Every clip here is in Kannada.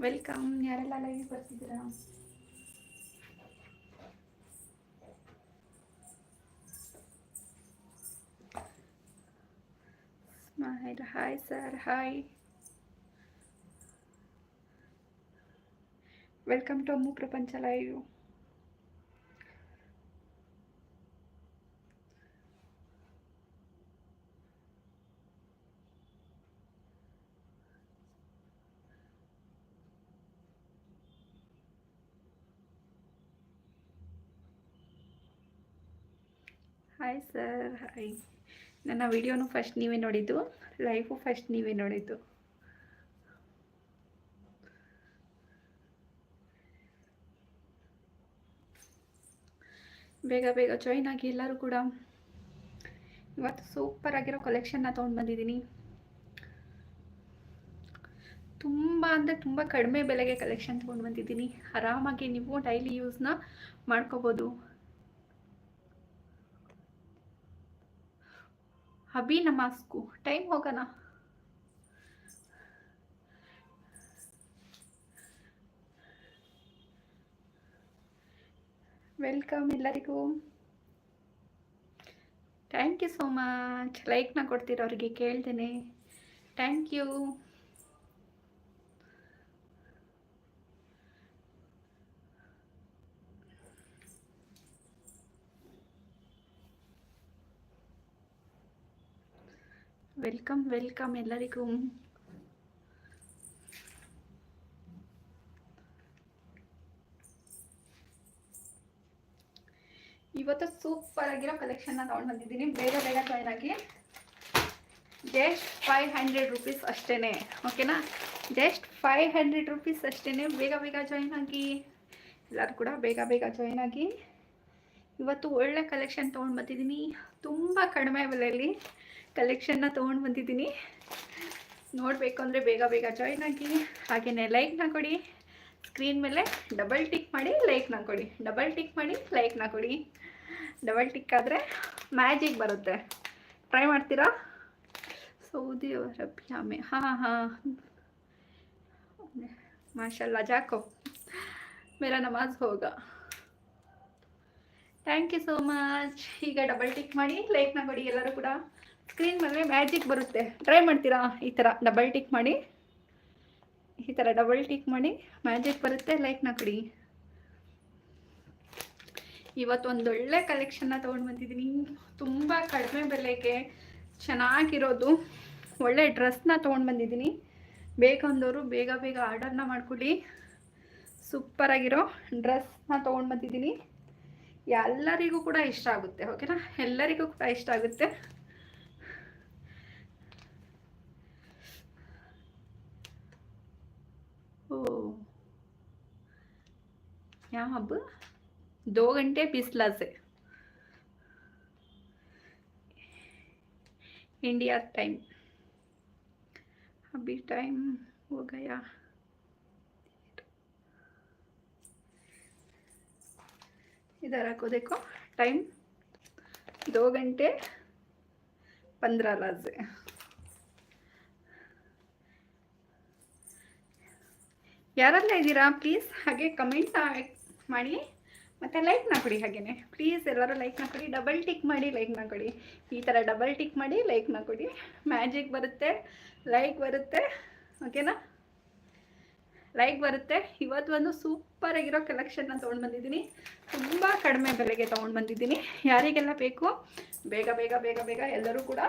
ವೆಲ್ಕಮ್ ಯಾರೆಲ್ಲ live ಬರ್ತಿದ್ದೀರಾ? Smile hi sir hi welcome to Ammu Prapancha live hi sir hi ನನ್ನ ವಿಡಿಯೋನು ಫಸ್ಟ್ ನೀವೇ ನೋಡಿದ್ದು ಲೈಫು ಫಸ್ಟ್ ನೀವೇ ನೋಡಿದ್ದು. ಬೇಗ ಬೇಗ ಜಾಯ್ನ್ ಆಗಿ ಎಲ್ಲರೂ ಕೂಡ. ಇವತ್ತು ಸೂಪರ್ ಆಗಿರೋ ಕಲೆಕ್ಷನ್ನ ತೊಗೊಂಡು ಬಂದಿದ್ದೀನಿ. ತುಂಬ ಅಂದರೆ ತುಂಬ ಕಡಿಮೆ ಬೆಲೆಗೆ ಕಲೆಕ್ಷನ್ ತೊಗೊಂಡು ಬಂದಿದ್ದೀನಿ. ಆರಾಮಾಗಿ ನೀವು ಡೈಲಿ ಯೂಸ್ನ ಮಾಡ್ಕೋಬೋದು. ಅಭಿ ನಮಾಸ್ಕು ಟೈಮ್ ಹೋಗೋಣ. ವೆಲ್ಕಮ್ ಎಲ್ಲರಿಗೂ. Thank you so much. ಲೈಕ್ನ ಕೊಡ್ತಿರೋರಿಗೆ ಕೇಳ್ತೇನೆ. Thank you. ವೆಲ್ಕಮ್ ವೆಲ್ಕಮ್ ಎಲ್ಲರಿಗೂ. ಇವತ್ತು ಸೂಪರ್ ಆಗಿರೋ ಕಲೆಕ್ಷನ್ನ ತಗೊಂಡು ಬಂದಿದ್ದೀನಿ. ಬೇಗ ಬೇಗ ಜಾಯ್ನ್ ಆಗಿ. ಜಸ್ಟ್ ಫೈವ್ ಹಂಡ್ರೆಡ್ ರುಪೀಸ್ ಅಷ್ಟೇ ಓಕೆನಾ ಜಸ್ಟ್ ಫೈವ್ ಹಂಡ್ರೆಡ್ ರುಪೀಸ್ ಅಷ್ಟೇ ಬೇಗ ಬೇಗ ಜಾಯ್ನ್ ಆಗಿ. ಎಲ್ಲರೂ ಕೂಡ ಬೇಗ ಬೇಗ ಜಾಯ್ನ್ ಆಗಿ. ಇವತ್ತು ಒಳ್ಳೆ ಕಲೆಕ್ಷನ್ ತೊಗೊಂಡು ಬಂದಿದ್ದೀನಿ. ತುಂಬ ಕಡಿಮೆ ಬೆಲೆಯಲ್ಲಿ. ಕಲೆಕ್ಷನ್ನ ತೊಗೊಂಡು ಬಂದಿದ್ದೀನಿ. ನೋಡಬೇಕು ಅಂದರೆ ಬೇಗ ಬೇಗ ಜಾಯ್ನ್ ಆಗಿ ಹಾಗೆಯೇ ಲೈಕ್ನ ಕೊಡಿ. ಸ್ಕ್ರೀನ್ ಮೇಲೆ ಡಬಲ್ ಟಿಕ್ ಮಾಡಿ ಲೈಕ್ನ ಕೊಡಿ. ಡಬಲ್ ಟಿಕ್ ಮಾಡಿ ಲೈಕ್ನ ಕೊಡಿ. ಡಬಲ್ ಟಿಕ್ ಆದರೆ ಮ್ಯಾಜಿಕ್ ಬರುತ್ತೆ. ಟ್ರೈ ಮಾಡ್ತೀರಾ? ಸೌದಿ ಅರಬಿಯಾಮೆ ಹಾಂ ಹಾಂ. ಮಾಷಲ್ಲ ಜಾಕೋ ಮೇರಾ ನಮಾಜ್ ಹೋಗ. ಥ್ಯಾಂಕ್ ಯು ಸೋ ಮಚ್ ಈಗ ಡಬಲ್ ಟಿಕ್ ಮಾಡಿ ಲೈಕ್ನ ಕೊಡಿ ಎಲ್ಲರೂ ಕೂಡ. ಸ್ಕ್ರೀನ್ ಮೇಲೆ ಮ್ಯಾಜಿಕ್ ಬರುತ್ತೆ. ಟ್ರೈ ಮಾಡ್ತೀರಾ? ಈ ಥರ ಡಬಲ್ ಟಿಕ್ ಮಾಡಿ. ಈ ಥರ ಡಬಲ್ ಟಿಕ್ ಮಾಡಿ ಮ್ಯಾಜಿಕ್ ಬರುತ್ತೆ ಲೈಕ್ನ ಕೊಡಿ. ಇವತ್ತು ಒಂದೊಳ್ಳೆ ಕಲೆಕ್ಷನ್ನ ತೊಗೊಂಡು ಬಂದಿದ್ದೀನಿ. ತುಂಬ ಕಡಿಮೆ ಬೆಲೆಗೆ ಚೆನ್ನಾಗಿರೋದು. ಒಳ್ಳೆ ಡ್ರೆಸ್ನ ತೊಗೊಂಡು ಬಂದಿದ್ದೀನಿ. ಬೇಕಂದವರು ಬೇಗ ಬೇಗ ಆರ್ಡರ್ನ ಮಾಡ್ಕೊಳ್ಳಿ. ಸೂಪರಾಗಿರೋ ಡ್ರೆಸ್ನ ತೊಗೊಂಡು ಬಂದಿದ್ದೀನಿ. ಎಲ್ಲರಿಗೂ ಕೂಡ ಇಷ್ಟ ಆಗುತ್ತೆ ಓಕೆನಾ ಎಲ್ಲರಿಗೂ ಕೂಡ ಇಷ್ಟ ಆಗುತ್ತೆ. यहाँ अब दो घंटे पिछला से इंडिया टाइम अभी टाइम हो गया इधर रखो देखो टाइम दो घंटे पंद्रह लाजे ಯಾರೆಲ್ಲ ಇದ್ದೀರಾ ಪ್ಲೀಸ್ ಹಾಗೆ ಕಮೆಂಟ್ ಮಾಡಿ ಮತ್ತು ಲೈಕ್ನ ಕೊಡಿ ಹಾಗೆಯೇ ಪ್ಲೀಸ್ ಎಲ್ಲರೂ ಲೈಕ್ನ ಕೊಡಿ ಡಬಲ್ ಟಿಕ್ ಮಾಡಿ ಲೈಕ್ನ ಕೊಡಿ ಈ ಥರ ಡಬಲ್ ಟಿಕ್ ಮಾಡಿ ಲೈಕ್ನ ಕೊಡಿ ಮ್ಯಾಜಿಕ್ ಬರುತ್ತೆ ಲೈಕ್ ಬರುತ್ತೆ ಓಕೆನಾ ಲೈಕ್ ಬರುತ್ತೆ. ಇವತ್ತು ಒಂದು ಸೂಪರ್ ಆಗಿರೋ ಕಲೆಕ್ಷನ್ನ ತೊಗೊಂಡು ಬಂದಿದ್ದೀನಿ. ತುಂಬ ಕಡಿಮೆ ಬೆಲೆಗೆ ತೊಗೊಂಡು ಬಂದಿದ್ದೀನಿ. ಯಾರಿಗೆಲ್ಲ ಬೇಕು, ಬೇಗ ಬೇಗ ಬೇಗ ಬೇಗ ಎಲ್ಲರೂ ಕೂಡ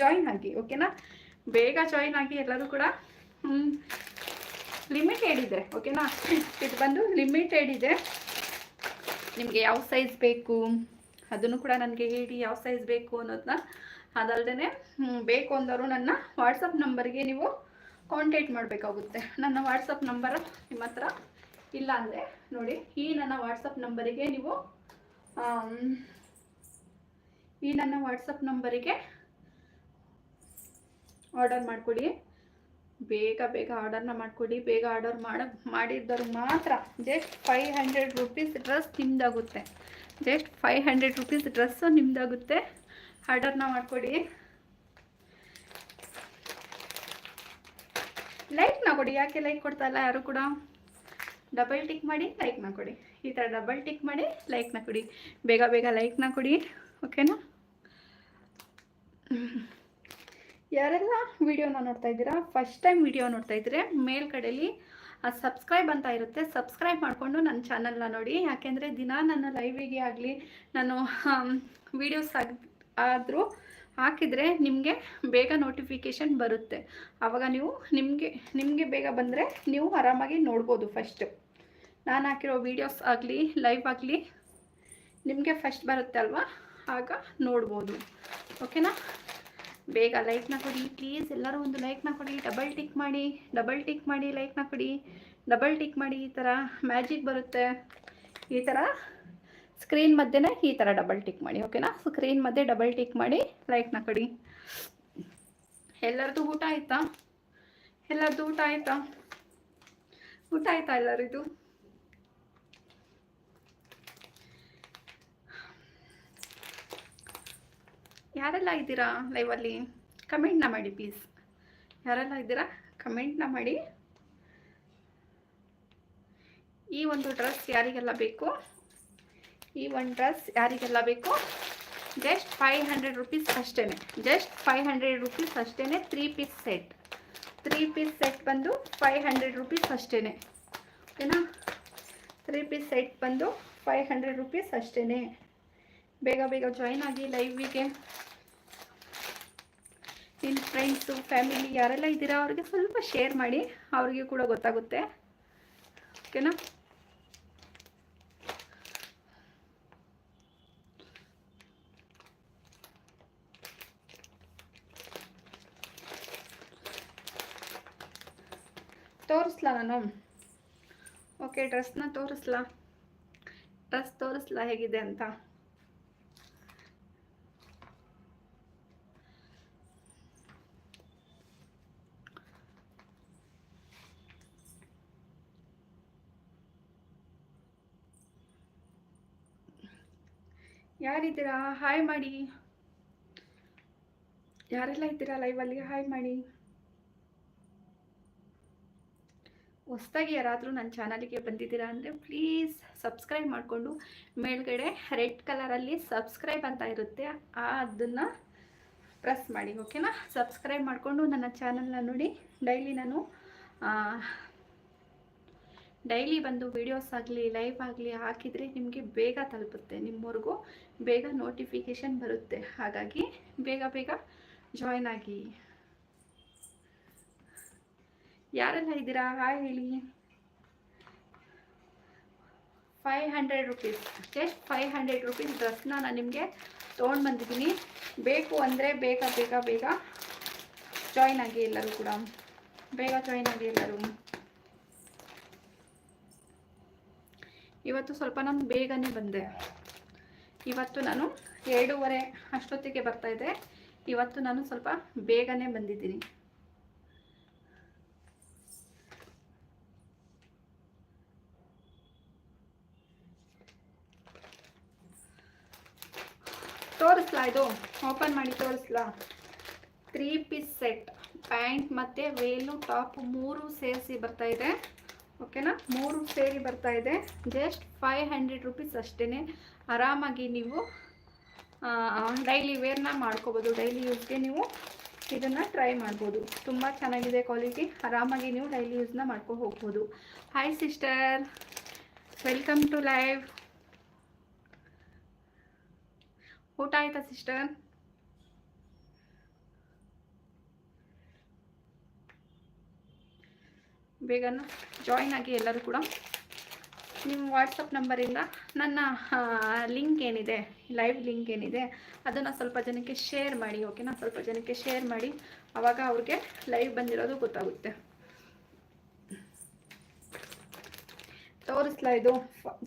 ಜಾಯಿನ್ ಆಗಿ ಓಕೆನಾ ಬೇಗ ಜಾಯಿನ್ ಆಗಿ ಎಲ್ಲರೂ ಕೂಡ ಲಿಮಿಟೆಡ್ ಇದೆ ಓಕೆನಾ ಇದು ಬಂದು ಲಿಮಿಟೆಡ್ ಇದೆ ನಿಮಗೆ ಯಾವ ಸೈಜ್ ಬೇಕು? ಅದನ್ನು ಕೂಡ ನನಗೆ ಹೇಳಿ ಯಾವ ಸೈಜ್ ಬೇಕು ಅನ್ನೋದನ್ನ ಅದಲ್ಲದೆ ಬೇಕು ಅಂದವರು ನನ್ನ ವಾಟ್ಸಪ್ ನಂಬರ್ಗೆ ನೀವು ಕಾಂಟ್ಯಾಕ್ಟ್ ಮಾಡಬೇಕಾಗುತ್ತೆ. ನನ್ನ ವಾಟ್ಸಪ್ ನಂಬರ್ ನಿಮ್ಮ ಹತ್ರ ಇಲ್ಲ ಅಂದರೆ, ನೋಡಿ, ಈ ನನ್ನ ವಾಟ್ಸಪ್ ನಂಬರಿಗೆ ನೀವು ಈ ನನ್ನ ವಾಟ್ಸಪ್ ನಂಬರಿಗೆ ಆರ್ಡರ್ ಮಾಡಿಕೊಡಿ. ಬೇಗ ಬೇಗ ಆರ್ಡರ್ನ ಮಾಡಿಕೊಡಿ, ಬೇಗ ಆರ್ಡರ್ ಮಾಡ ಮಾಡಿದ್ದವ್ರು ಮಾತ್ರ just five hundred rupees dress ನಿಮ್ದಾಗುತ್ತೆ. Just five hundred rupees dress ನಿಮ್ದಾಗುತ್ತೆ. ಆರ್ಡರ್ನ ಮಾಡಿಕೊಡಿ. ಲೈಕ್ನ ಕೊಡಿ. ಯಾಕೆ ಲೈಕ್ ಕೊಡ್ತಾ ಇಲ್ಲ ಯಾರು ಕೂಡ? ಡಬಲ್ ಟಿಕ್ ಮಾಡಿ ಲೈಕ್ನ ಕೊಡಿ. ಈ ಥರ ಡಬಲ್ ಟಿಕ್ ಮಾಡಿ ಲೈಕ್ನ ಕೊಡಿ. ಬೇಗ ಬೇಗ ಲೈಕ್ನ ಕೊಡಿ. ಓಕೆನಾ ಯಾರೆಲ್ಲ ವಿಡಿಯೋನ ನೋಡ್ತಾ ಇದ್ದೀರಾ ಫಸ್ಟ್ ಟೈಮ್ ವಿಡಿಯೋ ನೋಡ್ತಾ ಇದ್ರೆ ಮೇಲ್ಗಡೆಯಲ್ಲಿ ಸಬ್ಸ್ಕ್ರೈಬ್ ಅಂತ ಇರುತ್ತೆ ಸಬ್ಸ್ಕ್ರೈಬ್ ಮಾಡಿಕೊಂಡು ನನ್ನ ಚಾನಲ್ನ ನೋಡಿ. ಯಾಕೆಂದರೆ ದಿನ ನನ್ನ ಲೈವಿಗೆ ಆಗಲಿ, ನಾನು ವೀಡಿಯೋಸ್ ಆಗಿ, ಆದರೂ ಹಾಕಿದರೆ ನಿಮಗೆ ಬೇಗ ನೋಟಿಫಿಕೇಷನ್ ಬರುತ್ತೆ. ಆವಾಗ ನೀವು ನಿಮಗೆ ನಿಮಗೆ ಬೇಗ ಬಂದರೆ ನೀವು ಆರಾಮಾಗಿ ನೋಡ್ಬೋದು ಫಸ್ಟ್ ನಾನು ಹಾಕಿರೋ ವೀಡಿಯೋಸ್ ಆಗಲಿ ಲೈವ್ ಆಗಲಿ ನಿಮಗೆ ಫಸ್ಟ್ ಬರುತ್ತೆ ಅಲ್ವಾ? ಆಗ ನೋಡ್ಬೋದು. ಓಕೆನಾ ಬೇಗ ಲೈಕ್ನ ಕೊಡಿ ಪ್ಲೀಸ್ ಎಲ್ಲರೂ ಒಂದು ಲೈಕ್ನ ಕೊಡಿ ಡಬಲ್ ಟಿಕ್ ಮಾಡಿ ಡಬಲ್ ಟಿಕ್ ಮಾಡಿ ಲೈಕ್ನ ಕೊಡಿ ಡಬಲ್ ಟಿಕ್ ಮಾಡಿ, ಈ ಥರ ಮ್ಯಾಜಿಕ್ ಬರುತ್ತೆ. ಈ ಥರ ಸ್ಕ್ರೀನ್ ಮಧ್ಯೆ ಈ ಥರ ಡಬಲ್ ಟಿಕ್ ಮಾಡಿ ಓಕೆನಾ ಸ್ಕ್ರೀನ್ ಮಧ್ಯೆ ಡಬಲ್ ಟಿಕ್ ಮಾಡಿ ಲೈಕ್ನ ಕೊಡಿ. ಎಲ್ಲರದು ಊಟ ಆಯಿತಾ? ಎಲ್ಲರದು ಊಟ ಆಯಿತಾ? ಊಟ ಆಯಿತಾ ಎಲ್ಲರಿದು? ಯಾರೆಲ್ಲ ಇದ್ದೀರಾ ಲೈವಲ್ಲಿ? ಕಮೆಂಟ್ನ ಮಾಡಿ ಪ್ಲೀಸ್ ಯಾರೆಲ್ಲ ಇದ್ದೀರಾ? ಕಮೆಂಟ್ನ ಮಾಡಿ. ಈ ಒಂದು ಡ್ರೆಸ್ ಯಾರಿಗೆಲ್ಲ ಬೇಕು? ಈ ಒಂದು ಡ್ರೆಸ್ ಯಾರಿಗೆಲ್ಲ ಬೇಕು? ಜಸ್ಟ್ ಫೈವ್ ಹಂಡ್ರೆಡ್ ರುಪೀಸ್ ಅಷ್ಟೇ ಜಸ್ಟ್ ಫೈವ್ ಹಂಡ್ರೆಡ್ ರುಪೀಸ್ ಅಷ್ಟೇ three piece set three piece set ಬಂದು ಫೈವ್ ಹಂಡ್ರೆಡ್ ರುಪೀಸ್ ಅಷ್ಟೇ ಓಕೆನಾ ತ್ರೀ ಪೀಸ್ ಸೆಟ್ ಬಂದು ಫೈವ್ ಹಂಡ್ರೆಡ್ ರುಪೀಸ್ ಅಷ್ಟೇ ಬೇಗ ಬೇಗ ಜಾಯಿನ್ ಆಗಿ ಲೈವಿಗೆ ನಿಮ್ಮ ಫ್ರೆಂಡ್ಸು ಫ್ಯಾಮಿಲಿ ಯಾರೆಲ್ಲ ಇದ್ದೀರಾ ಅವ್ರಿಗೆ ಸ್ವಲ್ಪ ಶೇರ್ ಮಾಡಿ, ಅವ್ರಿಗೆ ಕೂಡ ಗೊತ್ತಾಗುತ್ತೆ. ಓಕೆನಾ ತೋರಿಸ್ಲಾ ನಾನು? ಓಕೆ ಡ್ರೆಸ್ನ ತೋರಿಸ್ಲಾ? ಡ್ರೆಸ್ ತೋರಿಸ್ಲಾ ಹೇಗಿದೆ ಅಂತ? ಯಾರಿದ್ದೀರಾ? ಹಾಯ್ ಮಾಡಿ. ಯಾರೆಲ್ಲ ಇದ್ದೀರಾ ಲೈವಲ್ಲಿ ಹಾಯ್ ಮಾಡಿ. ಹೊಸ್ದಾಗಿ ಯಾರಾದರೂ ನನ್ನ ಚಾನಲಿಗೆ ಬಂದಿದ್ದೀರಾ ಅಂದರೆ ಪ್ಲೀಸ್ ಸಬ್ಸ್ಕ್ರೈಬ್ ಮಾಡಿಕೊಂಡು ಮೇಲ್ಗಡೆ ರೆಡ್ ಕಲರಲ್ಲಿ ಸಬ್ಸ್ಕ್ರೈಬ್ ಅಂತ ಇರುತ್ತೆ ಆ ಅದನ್ನು ಪ್ರೆಸ್ ಮಾಡಿ ಓಕೆನಾ ಸಬ್ಸ್ಕ್ರೈಬ್ ಮಾಡಿಕೊಂಡು ನನ್ನ ಚಾನಲ್ನ ನೋಡಿ. ಡೈಲಿ ನಾನು ಡೈಲಿ ಬಂದು ವೀಡಿಯೋಸ್ ಆಗಲಿ ಲೈವ್ ಆಗಲಿ ಹಾಕಿದರೆ ನಿಮಗೆ ಬೇಗ ತಲುಪುತ್ತೆ. ನಿಮ್ಮವ್ರಿಗೂ ಬೇಗ ನೋಟಿಫಿಕೇಷನ್ ಬರುತ್ತೆ. ಹಾಗಾಗಿ ಬೇಗ ಬೇಗ ಜಾಯ್ನ್ ಆಗಿ. ಯಾರೆಲ್ಲ ಇದ್ದೀರಾ? ಹಾಯ್ ಹೇಳಿ. Five hundred rupees just five hundred rupees ಡ್ರೆಸ್ನ ನಾನು ನಿಮಗೆ ತೊಗೊಂಡು ಬಂದಿದ್ದೀನಿ. ಬೇಕು ಅಂದರೆ ಬೇಗ ಬೇಗ ಬೇಗ ಜಾಯ್ನ್ ಆಗಿ ಎಲ್ಲರೂ ಕೂಡ. ಬೇಗ ಜಾಯ್ನ್ ಆಗಿ ಎಲ್ಲರೂ. ಇವತ್ತು ಸ್ವಲ್ಪ ನಾನು ಬೇಗನೆ ಬಂದೆ. ಇವತ್ತು ನಾನು ಎರಡೂವರೆ ಅಷ್ಟೊತ್ತಿಗೆ ಬರ್ತಾ ಇದೆ. ಇವತ್ತು ನಾನು ಸ್ವಲ್ಪ ಬೇಗನೆ ಬಂದಿದ್ದೀನಿ. ತೋರಿಸ್ಲಾ ಇದು? ಓಪನ್ ಮಾಡಿ ತೋರಿಸ್ಲಾ? Three piece set. ಪ್ಯಾಂಟ್ ಮತ್ತು ವೇಲು ಟಾಪ್ ಮೂರು ಸೇರಿಸಿ ಬರ್ತಾ ಇದೆ. ಓಕೆನಾ? ಮೂರು ಸೇರಿ ಬರ್ತಾ ಇದೆ. ಜಸ್ಟ್ ಫೈವ್ ಹಂಡ್ರೆಡ್ ರುಪೀಸ್ ಅಷ್ಟೇ ಆರಾಮಾಗಿ ನೀವು ಡೈಲಿ ವೇರ್ನ ಮಾಡ್ಕೋಬೋದು. ಡೈಲಿ ಯೂಸ್ಗೆ ನೀವು ಇದನ್ನು ಟ್ರೈ ಮಾಡ್ಬೋದು. ತುಂಬ ಚೆನ್ನಾಗಿದೆ ಕ್ವಾಲಿಟಿ ಆರಾಮಾಗಿ ನೀವು ಡೈಲಿ ಯೂಸ್ನ ಮಾಡ್ಕೊ ಹೋಗ್ಬೋದು. Hi sister welcome to live ಊಟ ಆಯಿತಾ ಸಿಸ್ಟರ್ ಬೇಗನ ಜಾಯಿನ್ ಆಗಿ ಎಲ್ಲರೂ ಕೂಡ ನಿಮ್ಮ ವಾಟ್ಸಪ್ ನಂಬರಿಂದ ನನ್ನ ಲಿಂಕ್ ಏನಿದೆ ಲೈವ್ ಲಿಂಕ್ ಏನಿದೆ, ಅದನ್ನು ಸ್ವಲ್ಪ ಜನಕ್ಕೆ ಶೇರ್ ಮಾಡಿ ಓಕೆನಾ ಸ್ವಲ್ಪ ಜನಕ್ಕೆ ಶೇರ್ ಮಾಡಿ ಆವಾಗ ಅವ್ರಿಗೆ ಲೈವ್ ಬಂದಿರೋದು ಗೊತ್ತಾಗುತ್ತೆ. ತೋರಿಸ್ಲಾ ಇದು?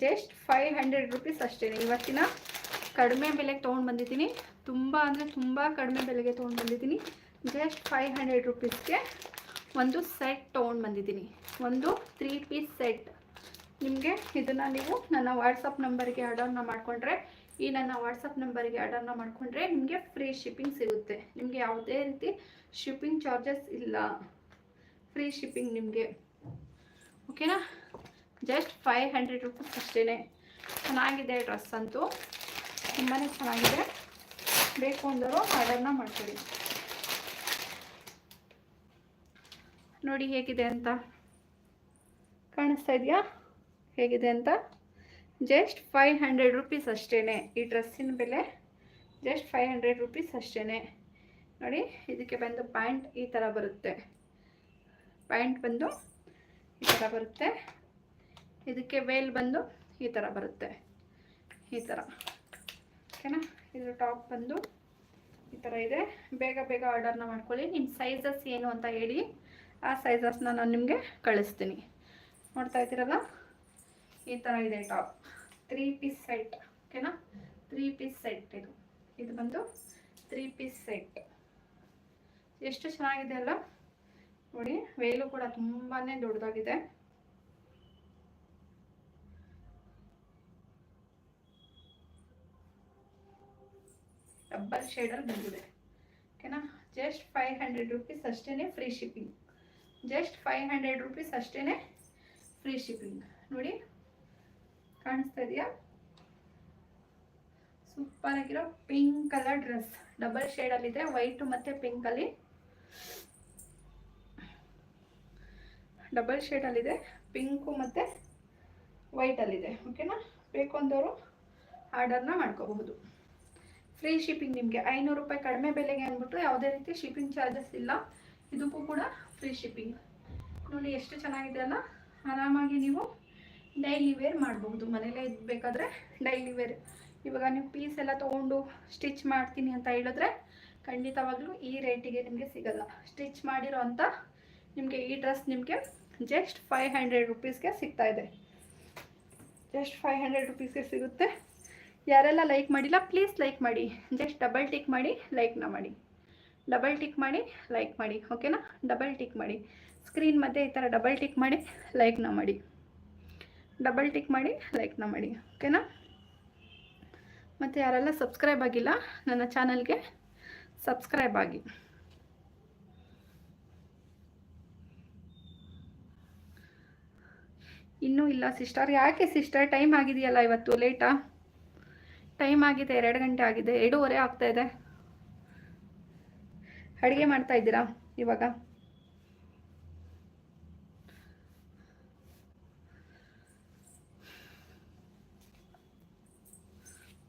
ಜಸ್ಟ್ ಫೈವ್ ಹಂಡ್ರೆಡ್ ರುಪೀಸ್ ಅಷ್ಟೇ. ಇವತ್ತಿನ ಕಡಿಮೆ ಬೆಲೆಗೆ ತೊಗೊಂಡು ಬಂದಿದ್ದೀನಿ. ತುಂಬ ಅಂದರೆ ತುಂಬ ಕಡಿಮೆ ಬೆಲೆಗೆ ತೊಗೊಂಡು ಬಂದಿದ್ದೀನಿ. ಜಸ್ಟ್ ಫೈವ್ ಹಂಡ್ರೆಡ್ ರುಪೀಸ್ಗೆ ಒಂದು ಸೆಟ್ ತೊಗೊಂಡು ಬಂದಿದ್ದೀನಿ. ಒಂದು ತ್ರೀ ಪೀಸ್ ಸೆಟ್ ನಿಮಗೆ ಇದನ್ನು ನೀವು ನನ್ನ ವಾಟ್ಸಪ್ ನಂಬರ್ಗೆ ಆರ್ಡರ್ನ ಮಾಡಿಕೊಂಡ್ರೆ, ಈ ನನ್ನ ವಾಟ್ಸಪ್ ನಂಬರ್ಗೆ ಆರ್ಡರ್ನ ಮಾಡಿಕೊಂಡ್ರೆ ನಿಮಗೆ ಫ್ರೀ ಶಿಪ್ಪಿಂಗ್ ಸಿಗುತ್ತೆ. ನಿಮಗೆ ಯಾವುದೇ ರೀತಿ ಶಿಪ್ಪಿಂಗ್ ಚಾರ್ಜಸ್ ಇಲ್ಲ. ಫ್ರೀ ಶಿಪ್ಪಿಂಗ್ ನಿಮಗೆ. ಓಕೆನಾ ಜಸ್ಟ್ ಫೈವ್ ಹಂಡ್ರೆಡ್ ರುಪೀಸ್ ಅಷ್ಟೇ ಚೆನ್ನಾಗಿದೆ ಡ್ರೆಸ್ ಅಂತೂ. ತುಂಬಾ ಚೆನ್ನಾಗಿದೆ. ಬೇಕು ಅಂದರೂ ಆರ್ಡರ್ನ ಮಾಡ್ಕೊಳ್ಳಿ. ನೋಡಿ ಹೇಗಿದೆ ಅಂತ. ಕಾಣಿಸ್ತಾ ಇದೆಯಾ? ಹೇಗಿದೆ ಅಂತ? ಜಸ್ಟ್ ಫೈವ್ ಹಂಡ್ರೆಡ್ ರುಪೀಸ್ ಅಷ್ಟೇ ಈ ಡ್ರೆಸ್ಸಿನ ಬೆಲೆ. ಜಸ್ಟ್ ಫೈವ್ ಹಂಡ್ರೆಡ್ ರುಪೀಸ್ ಅಷ್ಟೇ ನೋಡಿ, ಇದಕ್ಕೆ ಬಂದು ಪ್ಯಾಂಟ್ ಈ ಥರ ಬರುತ್ತೆ. ಪ್ಯಾಂಟ್ ಬಂದು ಈ ಥರ ಬರುತ್ತೆ. ಇದಕ್ಕೆ ವೇಲ್ ಬಂದು ಈ ಥರ ಬರುತ್ತೆ. ಈ ಥರ ಓಕೆನಾ? ಇದು ಟಾಪ್ ಬಂದು ಈ ಥರ ಇದೆ. ಬೇಗ ಬೇಗ ಆರ್ಡರ್ನ ಮಾಡ್ಕೊಳ್ಳಿ. ನಿಮ್ಮ ಸೈಜಸ್ ಏನು ಅಂತ ಹೇಳಿ ಆ ಸೈಜಸ್ನ ನಾನು ನಿಮಗೆ ಕಳಿಸ್ತೀನಿ. ನೋಡ್ತಾ ಇದ್ದೀರಲ್ಲ? ಈ ಥರ ಇದೆ ಟಾಪ್ ತ್ರೀ ಪೀಸ್ ಸೆಟ್ ಓಕೆನಾ ತ್ರೀ ಪೀಸ್ ಸೆಟ್ ಇದು. ಇದು ಬಂದು ತ್ರೀ ಪೀಸ್ ಸೆಟ್ ಎಷ್ಟು ಚೆನ್ನಾಗಿದೆ ಅಲ್ಲ? ನೋಡಿ ವೇಲು ಕೂಡ ತುಂಬಾ ದೊಡ್ಡದಾಗಿದೆ. ಡಬ್ಬಲ್ ಶೇಡಲ್ಲಿ ಬಂದಿದೆ. ಓಕೆನಾ ಜಸ್ಟ್ ಫೈವ್ ಹಂಡ್ರೆಡ್ ರುಪೀಸ್ ಅಷ್ಟೇ free shipping just five hundred rupees ಅಷ್ಟೇ ಫ್ರೀ ಶಿಪ್ಪಿಂಗ್ ನೋಡಿ, ಕಾಣಿಸ್ತಾ ಇದೆಯಾ? ಸೂಪರ್ ಆಗಿರೋ ಪಿಂಕ್ ಕಲರ್ ಡ್ರೆಸ್ ಡಬಲ್ ಶೇಡಲ್ಲಿದೆ ವೈಟು ಮತ್ತು ಪಿಂಕಲ್ಲಿ ಡಬಲ್ ಶೇಡಲ್ಲಿದೆ ಪಿಂಕು ಮತ್ತು ವೈಟಲ್ಲಿದೆ ಓಕೆನಾ ಬೇಕು ಅಂದವರು ಆರ್ಡರ್ನ ಮಾಡ್ಕೋಬಹುದು. ಫ್ರೀ ಶಿಪ್ಪಿಂಗ್ ನಿಮಗೆ ಐನೂರು ರೂಪಾಯಿ ಕಡಿಮೆ ಬೆಲೆಗೆ ಅಂದ್ಬಿಟ್ಟು ಯಾವುದೇ ರೀತಿ ಶಿಪ್ಪಿಂಗ್ ಚಾರ್ಜಸ್ ಇಲ್ಲ. ಇದಕ್ಕೂ ಕೂಡ ಫ್ರೀ ಶಿಪ್ಪಿಂಗ್ ನೋಡಿ ಎಷ್ಟು ಚೆನ್ನಾಗಿದೆ ಅಲ್ಲ? ಆರಾಮಾಗಿ ನೀವು ಡೈಲಿ ವೇರ್ ಮಾಡಬಹುದು ಮನೇಲೇ ಬೇಕಾದರೆ ಡೈಲಿ ವೇರ್ ಇವಾಗ ನೀವು ಪೀಸ್ ಎಲ್ಲ ತೊಗೊಂಡು ಸ್ಟಿಚ್ ಮಾಡ್ತೀನಿ ಅಂತ ಹೇಳಿದ್ರೆ ಖಂಡಿತವಾಗ್ಲೂ ಈ ರೇಟಿಗೆ ನಿಮಗೆ ಸಿಗಲ್ಲ. ಸ್ಟಿಚ್ ಮಾಡಿರೋ ಅಂತ ನಿಮಗೆ ಈ ಡ್ರೆಸ್ ನಿಮಗೆ ಜಸ್ಟ್ ಫೈವ್ ಹಂಡ್ರೆಡ್ ರುಪೀಸ್ಗೆ ಇದೆ. ಜಸ್ಟ್ ಫೈವ್ ಹಂಡ್ರೆಡ್ ರುಪೀಸ್ಗೆ ಸಿಗುತ್ತೆ. ಯಾರೆಲ್ಲ ಲೈಕ್ ಮಾಡಿಲ್ಲ ಪ್ಲೀಸ್ ಲೈಕ್ ಮಾಡಿ. ಜಸ್ಟ್ ಡಬಲ್ ಟಿಕ್ ಮಾಡಿ ಲೈಕ್ನ ಮಾಡಿ. ಡಬಲ್ ಟಿಕ್ ಮಾಡಿ ಲೈಕ್ ಮಾಡಿ ಓಕೆನಾ ಡಬಲ್ ಟಿಕ್ ಮಾಡಿ. ಸ್ಕ್ರೀನ್ ಮಧ್ಯೆ ಈ ಥರ ಡಬಲ್ ಟಿಕ್ ಮಾಡಿ ಲೈಕ್ನ ಮಾಡಿ. ಡಬಲ್ ಟಿಕ್ ಮಾಡಿ ಲೈಕ್ನ ಮಾಡಿ ಓಕೆನಾ ಮತ್ತು ಯಾರೆಲ್ಲ ಸಬ್ಸ್ಕ್ರೈಬ್ ಆಗಿಲ್ಲ, ನನ್ನ ಚಾನಲ್ಗೆ ಸಬ್ಸ್ಕ್ರೈಬ್ ಆಗಿ. ಇನ್ನೂ ಇಲ್ಲ ಸಿಸ್ಟರ್ ಯಾಕೆ ಸಿಸ್ಟರ್ ಟೈಮ್ ಆಗಿದೆಯಲ್ಲ ಇವತ್ತು ಲೇಟಾ ಟೈಮ್ ಆಗಿದೆ, ಎರಡು ಗಂಟೆ ಆಗಿದೆ, ಎರಡೂವರೆ ಆಗ್ತಾ ಇದೆ. ಅಡುಗೆ ಮಾಡ್ತಾ ಇದ್ದೀರಾ ಇವಾಗ?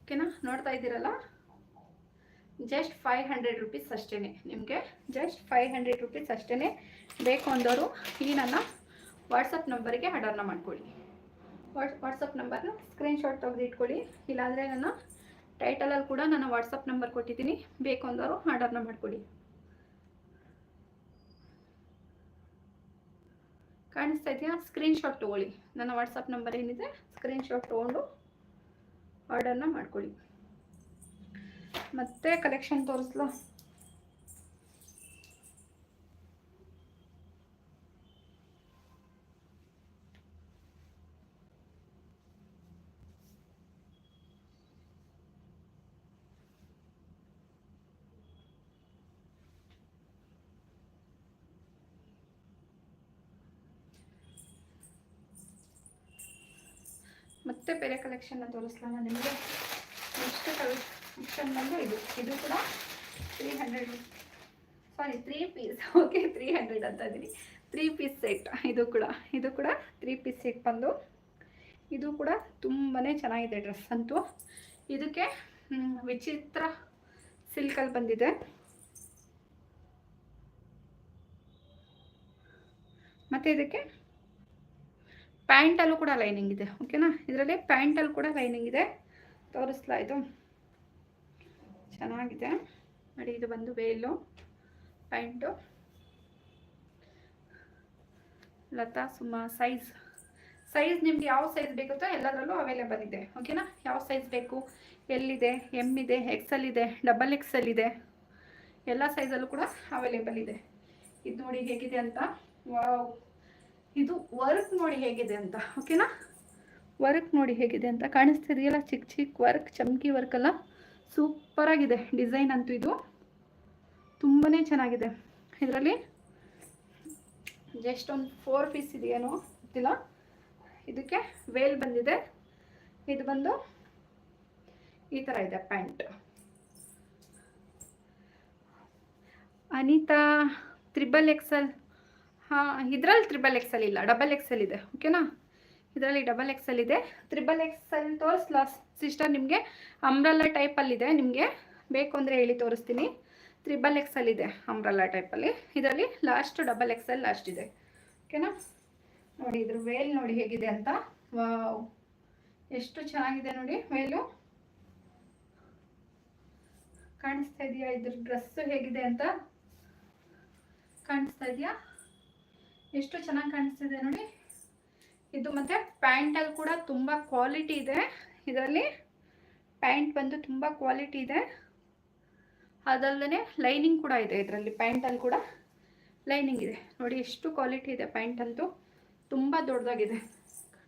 ಓಕೆನಾ? ನೋಡ್ತಾ ಇದ್ದೀರಲ್ಲ? ಜಸ್ಟ್ ಫೈವ್ ಹಂಡ್ರೆಡ್ ರುಪೀಸ್ ಅಷ್ಟೇ ನಿಮಗೆ. ಜಸ್ಟ್ ಫೈವ್ ಹಂಡ್ರೆಡ್ ರುಪೀಸ್ ಅಷ್ಟೇ ಬೇಕು ಅಂದವರು ಈ ನನ್ನ ವಾಟ್ಸಪ್ ನಂಬರಿಗೆ ಆರ್ಡರ್ನ ಮಾಡ್ಕೊಳ್ಳಿ. ವಾಟ್ಸ್ ವಾಟ್ಸಪ್ ನಂಬರ್ನ ಸ್ಕ್ರೀನ್ಶಾಟ್ ತೆಗೆದು ಇಟ್ಕೊಳ್ಳಿ. ಇಲ್ಲಾಂದರೆ ನನ್ನ ಟೈಟಲಲ್ಲಿ ಕೂಡ ನನ್ನ ವಾಟ್ಸಪ್ ನಂಬರ್ ಕೊಟ್ಟಿದ್ದೀನಿ. ಬೇಕು ಅಂದವರು ಆರ್ಡರ್ನ ಮಾಡ್ಕೊಳ್ಳಿ. ಕಾಣಿಸ್ತಾ ಇದೆಯಾ? ಸ್ಕ್ರೀನ್ಶಾಟ್ ತೊಗೊಳ್ಳಿ. ನನ್ನ ವಾಟ್ಸಪ್ ನಂಬರ್ ಏನಿದೆ? ಸ್ಕ್ರೀನ್ಶಾಟ್ ತೊಗೊಂಡು ಆರ್ಡರ್ನ ಮಾಡ್ಕೊಳ್ಳಿ. ಮತ್ತೆ ಕಲೆಕ್ಷನ್ ತೋರಿಸ್ಲಾ? ಮತ್ತೆ ಬೇರೆ ಕಲೆಕ್ಷನ್ನ ತೋರಿಸ್ಲಾ? ನಿಮಗೆ ನೆಕ್ಸ್ಟ್ ಕಲೆಕ್ಷನ್ ಬಂದು ಇದು. ಇದು ಕೂಡ three hundred sorry three piece okay three hundred ಅಂತ ಇದ್ದೀನಿ. ತ್ರೀ ಪೀಸ್ ಸೆಟ್ ಇದು ಕೂಡ. ಇದು ಕೂಡ ತ್ರೀ ಪೀಸ್ ಸೆಟ್ ಬಂದು ಇದು ಕೂಡ ತುಂಬಾ ಚೆನ್ನಾಗಿದೆ ಡ್ರೆಸ್ ಅಂತೂ. ಇದಕ್ಕೆ ವಿಚಿತ್ರ ಸಿಲ್ಕಲ್ಲಿ ಬಂದಿದೆ. ಮತ್ತು ಇದಕ್ಕೆ ಪ್ಯಾಂಟಲ್ಲೂ ಕೂಡ ಲೈನಿಂಗ್ ಇದೆ, ಓಕೆನಾ? ಇದರಲ್ಲಿ ಪ್ಯಾಂಟಲ್ಲಿ ಕೂಡ ಲೈನಿಂಗ್ ಇದೆ. ತೋರಿಸ್ಲಾ ಇದು? ಚೆನ್ನಾಗಿದೆ. ನೋಡಿ, ಇದು ಬಂದು veil pant. Lata Suma size size ನಿಮ್ಗೆ ಯಾವ ಸೈಜ್ ಬೇಕುತ್ತೋ ಎಲ್ಲದರಲ್ಲೂ ಅವೈಲೇಬಲ್ ಇದೆ, ಓಕೆನಾ? ಯಾವ ಸೈಜ್ ಬೇಕು? ಎಲ್ಲಿದೆ? ಎಂ ಇದೆ ಎಕ್ಸಲ್ ಇದೆ ಡಬಲ್ ಎಕ್ಸಲ್ ಇದೆ. ಎಲ್ಲ ಸೈಜಲ್ಲೂ ಕೂಡ ಅವೈಲೇಬಲ್ ಇದೆ. ಇದು ನೋಡಿ ಹೇಗಿದೆ ಅಂತ? ವಾವ್ ಇದು ವರ್ಕ್ ನೋಡಿ ಹೇಗಿದೆ ಅಂತ ಓಕೆನಾ ವರ್ಕ್ ನೋಡಿ ಹೇಗಿದೆ ಅಂತ ಕಾಣಿಸ್ತಿದೆಯಲ್ಲ ಚಿಕ್ಕ ಚಿಕ್ಕ ವರ್ಕ್, ಚಮಕಿ ವರ್ಕ್ ಎಲ್ಲ? ಸೂಪರಾಗಿದೆ ಡಿಸೈನ್ ಅಂತೂ ಇದು. ತುಂಬಾ ಚೆನ್ನಾಗಿದೆ. ಇದರಲ್ಲಿ ಜಸ್ಟ್ ಒಂದು ಫೋರ್ ಪೀಸ್ ಇದೆಯೇನೋ ಗೊತ್ತಿಲ್ಲ. ಇದಕ್ಕೆ ವೇಲ್ ಬಂದಿದೆ. ಇದು ಬಂದು ಈ ಥರ ಇದೆ, ಪ್ಯಾಂಟ್. Anita, triple XL. ಹಾಂ, ಇದರಲ್ಲಿ ತ್ರಿಬಲ್ ಎಕ್ಸೆಲ್ ಇಲ್ಲ ಡಬಲ್ ಎಕ್ಸೆಲ್ ಇದೆ ಓಕೆನಾ ಇದರಲ್ಲಿ ಡಬಲ್ ಎಕ್ಸೆಲ್ ಇದೆ. ತ್ರಿಬಲ್ ಎಕ್ಸೆಲ್ ತೋರಿಸ್ಲಾ ಸಿಸ್ಟರ್ ನಿಮಗೆ? ಅಂಬ್ರಲ್ಲ ಟೈಪಲ್ಲಿದೆ ನಿಮಗೆ ಬೇಕು ಅಂದರೆ ಹೇಳಿ ತೋರಿಸ್ತೀನಿ. ತ್ರಿಬಲ್ ಎಕ್ಸೆಲ್ ಇದೆ ಅಂಬ್ರಲ್ಲ ಟೈಪಲ್ಲಿ ಇದರಲ್ಲಿ ಲಾಸ್ಟ್ ಡಬಲ್ ಎಕ್ಸೆಲ್ ಲಾಸ್ಟ್ ಇದೆ ಓಕೆನಾ ನೋಡಿ, ಇದ್ರ ವೇಲ್ ನೋಡಿ ಹೇಗಿದೆ ಅಂತ. ವಾವ್ ಎಷ್ಟು ಚೆನ್ನಾಗಿದೆ ನೋಡಿ ವೇಲು ಕಾಣಿಸ್ತಾ ಇದೆಯಾ? ಇದ್ರ ಡ್ರೆಸ್ಸು ಹೇಗಿದೆ ಅಂತ? ಕಾಣಿಸ್ತಾ ಇದೆಯಾ? ಎಷ್ಟು ಚೆನ್ನಾಗಿ ಕಾಣಿಸ್ತಿದೆ ನೋಡಿ. ಇದು ಮತ್ತೆ ಪ್ಯಾಂಟಲ್ಲಿ ಕೂಡ ತುಂಬ ಕ್ವಾಲಿಟಿ ಇದೆ. ಇದರಲ್ಲಿ ಪ್ಯಾಂಟ್ ಬಂದು ತುಂಬ ಕ್ವಾಲಿಟಿ ಇದೆ. ಅದಲ್ಲದೆ ಲೈನಿಂಗ್ ಕೂಡ ಇದೆ ಇದರಲ್ಲಿ ಪ್ಯಾಂಟಲ್ಲಿ ಕೂಡ ಲೈನಿಂಗ್ ಇದೆ. ನೋಡಿ ಎಷ್ಟು ಕ್ವಾಲಿಟಿ ಇದೆ ಪ್ಯಾಂಟ್ ಅಂತೂ. ತುಂಬ ದೊಡ್ಡದಾಗಿದೆ.